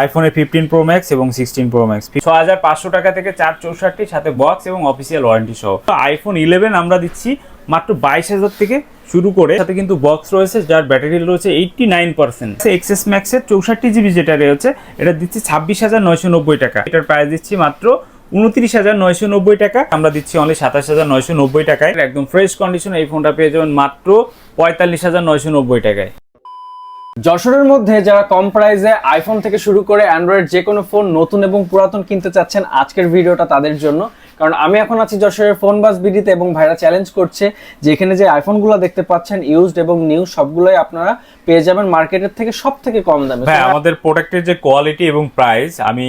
আইফোনে fifteen pro max এবং sixteen pro max ছ হাজার পাঁচশো টাকা থেকে চার চৌষট্টি সাথে বক্স এবং অফিসিয়াল ওয়ারেন্টি সহ। আইফোন ইলেভেন আমরা দিচ্ছি মাত্র বাইশ হাজার থেকে শুরু করে, সাথে কিন্তু বক্স রয়েছে, যার ব্যাটারি রয়েছে এইটটি নাইন পার্সেন্ট এক্সএস ম্যাক্সের চৌষট্টি জিবি যেটা রয়েছে, এটা দিচ্ছি ছাব্বিশ হাজার নয়শো নব্বই টাকা। এটার প্রাইস দিচ্ছি মাত্র উনত্রিশ হাজার নয়শো নব্বই টাকা। আমরা দিচ্ছি অনলি সাতাশ হাজার নয়শো নব্বই টাকায়। একদম ফ্রেশ কন্ডিশন এই ফোনটা পেয়ে যাবেন মাত্র পঁয়তাল্লিশ হাজার নয়শো নব্বই টাকায়। যশোরের মধ্যে যারা কম প্রাইসে আইফোন থেকে শুরু করে অ্যান্ড্রয়েড যে কোনো ফোন নতুন এবং পুরাতন কিনতে চাচ্ছেন আজকের ভিডিওটা তাদের জন্য। কারণ আমি এখন আছি যশোরের ফোন বাস বিডিতে এবং ভাইরা চ্যালেঞ্জ করছে যে এখানে যে আইফোনগুলো দেখতে পাচ্ছেন ইউজড এবং নিউ সবগুলোই আপনারা পেয়ে যাবেন মার্কেটের থেকে সব থেকে কম দামে। হ্যাঁ আমাদের প্রোডাক্টের যে কোয়ালিটি এবং প্রাইস আমি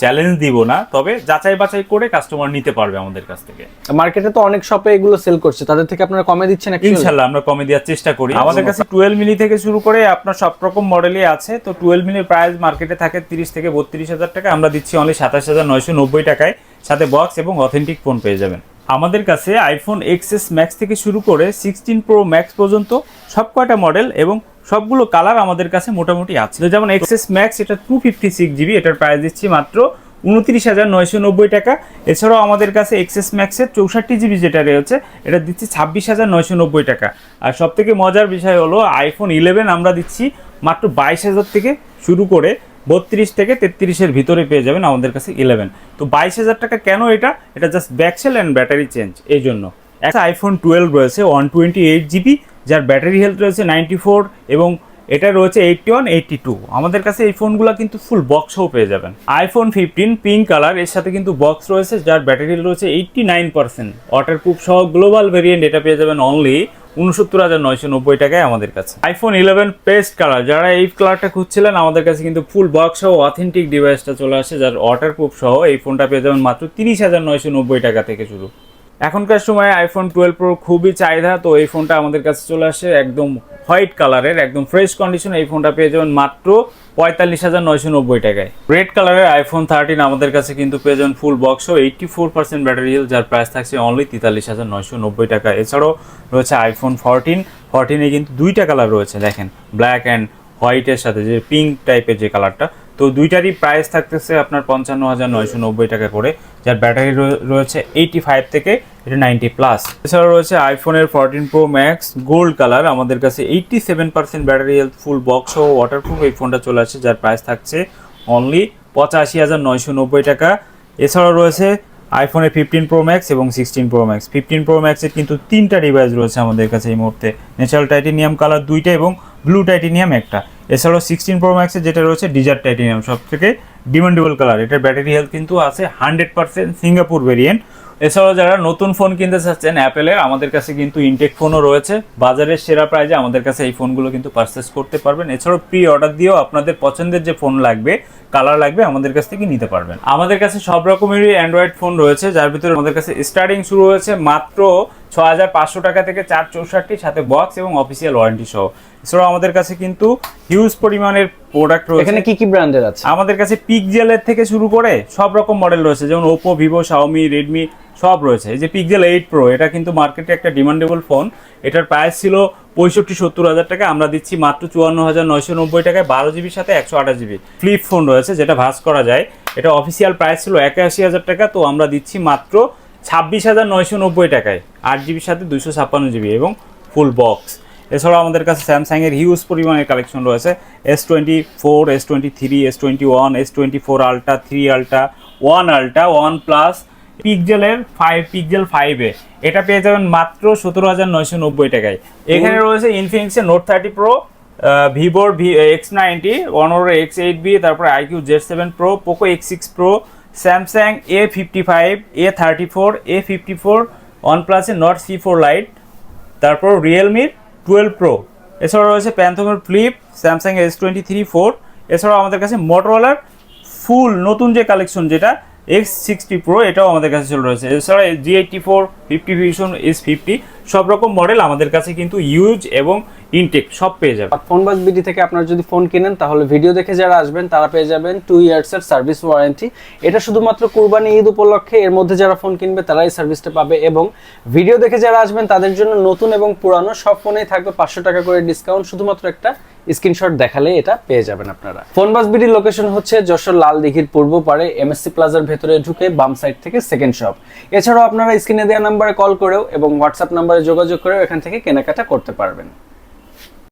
চ্যালেঞ্জ দিব না তবে যাচাই বাছাই করে কাস্টমার নিতে পারবে আমাদের কাছ থেকে। মার্কেটে তো অনেক শপে এগুলো সেল করছে তাদের থেকে আপনারা কমে দিচ্ছেন? ইনশাল্লাহ আমরা কমে দেওয়ার চেষ্টা করি। আমাদের কাছে টুয়েলভ মিলি থেকে শুরু করে আপনার সব রকম মডেলই আছে। তো টুয়েলভ মিলির প্রাইস মার্কেটে থাকে তিরিশ থেকে বত্রিশ হাজার টাকা আমরা দিচ্ছি অনলি সাতাশ হাজার নয়শো নব্বই টাকায়। সাথে বক্স এবং অথেন্টিক ফোন পেয়ে যাবেন। আমাদের কাছে আইফোন এক্সএস ম্যাক্স থেকে শুরু করে সিক্সটিন প্রো ম্যাক্স পর্যন্ত সব কয়টা মডেল এবং সবগুলো কালার আমাদের কাছে মোটামুটি আছে। যেমন এক্সএস ম্যাক্স এটা টু ফিফটি সিক্স জিবি এটার প্রাইস দিচ্ছি মাত্র উনত্রিশ হাজার নয়শো নব্বই টাকা। এছাড়াও আমাদের কাছে এক্সএস ম্যাক্সের চৌষট্টি জিবি যেটা রয়েছে, এটা দিচ্ছি ছাব্বিশ হাজার নয়শো নব্বই টাকা। আর সব থেকে মজার বিষয় হলো আইফোন ইলেভেন আমরা দিচ্ছি মাত্র বাইশ হাজার থেকে শুরু করে বত্রিশ থেকে তেত্রিশের ভিতরে পেয়ে যাবেন আমাদের কাছে ইলেভেন তো বাইশ হাজার টাকা কেন এটা? এটা just back shell and battery change এই জন্য একটা আইফোন টুয়েলভ রয়েছে ওয়ান টোয়েন্টি এইট জিবি যার ব্যাটারি হেলথ রয়েছে নাইনটি ফোর এবং এটা রয়েছে এইটটি ওয়ান এইটটি টু আমাদের কাছে এই ফোনগুলো কিন্তু ফুল বক্সও পেয়ে যাবেন। আইফোন ফিফটিন পিঙ্ক কালারের সাথে কিন্তু বক্স রয়েছে, যার ব্যাটারি রয়েছে eighty nine percent water proof সহ গ্লোবাল ভেরিয়েন্ট এটা পেয়ে যাবেন অনলি উনসত্তর হাজার নয়শো নব্বই টাকায় আমাদের কাছে। আইফোন ইলেভেন পেস্ট কালার যারা এই কালারটা খুঁজছিলেন, আমাদের কাছে কিন্তু ফুল বক্স সহ অথেন্টিক ডিভাইসটা চলে আসে, যার ওয়াটার প্রুফ সহ এই ফোনটা পেয়ে যাবেন মাত্র তিরিশ হাজার নয়শো নব্বই টাকা থেকে শুরু। এখনকার সময়ে আইফোন টুয়েলভ প্রো খুবই চাহিদা, তো এই ফোনটা আমাদের কাছে চলে আসে একদম হোয়াইট কালারের একদম ফ্রেশ কন্ডিশন এই ফোনটা পেয়ে যাবেন মাত্র পঁয়তাল্লিশ হাজার নয়শো নব্বই টাকায়। রেড কালারের আইফোন থার্টিন আমাদের কাছে কিন্তু পেয়ে ফুল বক্স ও eighty four percent battery health যার প্রাইস থাকছে অনলি তেতাল্লিশ হাজার নয়শো নব্বই টাকা। এছাড়াও রয়েছে আইফোন ফোরটিন ফোরটিনে কিন্তু দুইটা কালার রয়েছে, দেখেন। ব্ল্যাক অ্যান্ড হোয়াইটের সাথে যে পিঙ্ক টাইপের যে কালারটা তো দুইটারই প্রাইস থাকতেছে আপনার পঞ্চান্ন হাজার নয়শো নব্বই টাকা করে, যার ব্যাটারি রয়েছে এইটি ফাইভ থেকে এটা নাইনটি প্লাস এছাড়াও রয়েছে আইফোনের fourteen pro max gold colour আমাদের কাছে eighty seven percent battery health full box ও ওয়াটারপ্রুফ এই ফোনটা চলে আসছে, যার প্রাইস থাকছে অনলি পঁচাশি হাজার নয়শো নব্বই টাকা। এছাড়াও রয়েছে আইফোনে ফিফটিন প্রো ম্যাক্স এবং sixteen pro max fifteen pro ম্যাক্সের কিন্তু তিনটা ডিভাইস রয়েছে আমাদের কাছে এই মুহূর্তে। ন্যাচারাল টাইটেনিয়াম কালার দুইটা এবং ব্লু টাইটেনিয়াম একটা। এছাড়াও সিক্সটিন প্রো ম্যাক্সের যেটা রয়েছে ডিজার টাইটেনিয়াম সব থেকে ডিমান্ডেবল কালার এটার ব্যাটারি হেলথ কিন্তু আছে হান্ড্রেড পার্সেন্ট সিঙ্গাপুর ভেরিয়েন্ট এছাড়াও যারা নতুন ফোন কিনতে চাচ্ছেন অ্যাপেলের আমাদের কাছে কিন্তু ইনটেক ফোনও রয়েছে। বাজারের সেরা প্রাইজে আমাদের কাছে এই ফোনগুলো কিন্তু পারচেস করতে পারবেন। এছাড়াও প্রি অর্ডার দিয়েও আপনাদের পছন্দের যে ফোন লাগবে কালার লাগবে, আমাদের কাছ থেকে নিতে পারবেন। আমাদের কাছে সব রকমেরই অ্যান্ড্রয়েড ফোন রয়েছে, যার ভিতরে আমাদের কাছে স্টার্টিং শুরু হয়েছে মাত্র ছ হাজার পাঁচশো টাকা থেকে চার চৌষট্টি সাথে বক্স এবং অফিসিয়াল ওয়ারেন্টি সহ। এছাড়াও আমাদের কাছে কিন্তু হিউজ পরিমাণের প্রোডাক্ট রয়েছে। এখানে কি কি ব্র্যান্ডের আছে? আমাদের কাছে পিকজেলের থেকে শুরু করে সব রকম মডেল রয়েছে যেমন ওপো ভিভো শাওমি রেডমি সব রয়েছে। এই যে পিকজেল এইট প্রো এটা কিন্তু মার্কেটে একটা ডিমান্ডেবল ফোন এটার প্রাইস ছিল পঁয়ষট্টি সত্তর হাজার টাকা। আমরা দিচ্ছি মাত্র চুয়ান্ন হাজার নয়শো নব্বই টাকায় বারো জিবির সাথে একশো আঠাশ জিবি ফ্লিপ ফোন রয়েছে যেটা ভাস করা যায়। এটা অফিসিয়াল প্রাইস ছিল একাশি হাজার টাকা তো আমরা দিচ্ছি মাত্র ছাব্বিশ হাজার নয়শো নব্বই টাকায় আট জিবির সাথে দুশো ছাপ্পান্ন জিবি এবং ফুল বক্স। এছাড়াও আমাদের কাছে স্যামসাংয়ের হিউজ পরিমাণের কালেকশন রয়েছে। S twenty four S twenty three S twenty one S twenty four ultra three ultra one ultra one plus পিকজেলের five pixel ফাইভে এটা পেয়ে যাবেন মাত্র সতেরো হাজার নয়শো নব্বই টাকায়। এখানে রয়েছে ইনফিনিক্সের নোট থার্টি প্রো ভিভোর V X ninety Honor X eight B তারপরে iQOO Z seven pro Poco X six pro Samsung A fifty five A thirty four A fifty four one প্লাসের নট সি ফোর লাইট তারপর রিয়েলমির twelve pro এছাড়াও রয়েছে প্যান্থমের flip Samsung S twenty three four এছাড়াও আমাদের কাছে মোটরওয়ালার ফুল নতুন যে কালেকশন যেটা এক্স সিক্সটি প্রো এটাও আমাদের কাছে চলে রয়েছে। এছাড়া G eighty four fifty vision S fifty সব রকম মডেল আমাদের কাছে কিন্তু ইউজ এবং ইনটেক সব পেয়ে যাবেন ফোন বাস বিডি থেকে আপনারা যদি ফোন কিনেন, তাহলে ভিডিও দেখে যারা আসবেন, তারা পেয়ে যাবেন টু ইয়ার্সের সার্ভিস ওয়ারেন্টি এটা শুধুমাত্র কুরবানি ঈদ উপলক্ষে, এর মধ্যে যারা ফোন কিনবে, তারাই সার্ভিসটা পাবে এবং ভিডিও দেখে যারা আসবেন, তাদের জন্য নতুন এবং পুরানো সব ফোনেই থাকবে পাঁচশো টাকা করে ডিসকাউন্ট শুধুমাত্র একটা স্ক্রিনশট দেখালে এটা পেয়ে যাবেন আপনারা। ফোনবাস বিডির লোকেশন হচ্ছে যশোর লাল দিঘির পূর্ব পারে এমএসসি প্লাজার ভেতরে ঢুকে বাম সাইড থেকে সেকেন্ড শপ এছাড়াও আপনারা স্ক্রিনে দেওয়া নাম্বারে কল করেও এবং হোয়াটসঅ্যাপ নাম্বারে যোগাযোগ করেও এখান থেকে কেনাকাটা করতে পারবেন।